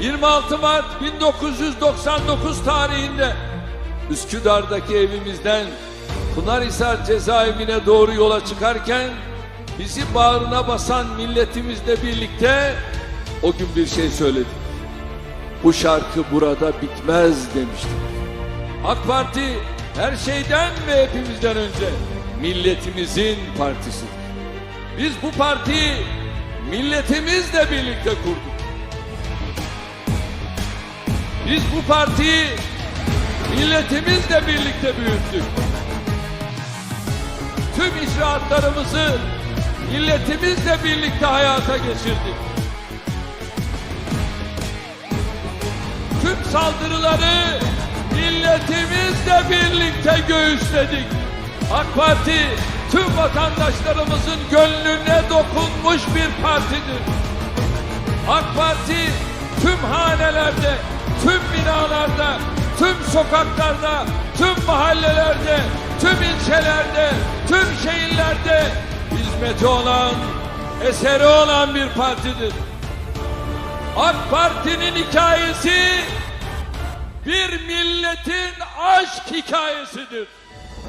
26 Mart 1999 tarihinde Üsküdar'daki evimizden Pınarhisar cezaevine doğru yola çıkarken bizi bağrına basan milletimizle birlikte o gün bir şey söyledik. Bu şarkı burada bitmez demiştik. AK Parti her şeyden ve hepimizden önce milletimizin partisidir. Biz bu partiyi milletimizle birlikte kurduk. Biz bu partiyi milletimizle birlikte büyüttük. Tüm icraatlarımızı milletimizle birlikte hayata geçirdik. Tüm saldırıları milletimizle birlikte göğüsledik. AK Parti tüm vatandaşlarımızın gönlüne dokunmuş bir partidir. AK Parti tüm hanelerde, sokaklarda, tüm mahallelerde, tüm ilçelerde, tüm şehirlerde hizmeti olan, eseri olan bir partidir. AK Parti'nin hikayesi bir milletin aşk hikayesidir.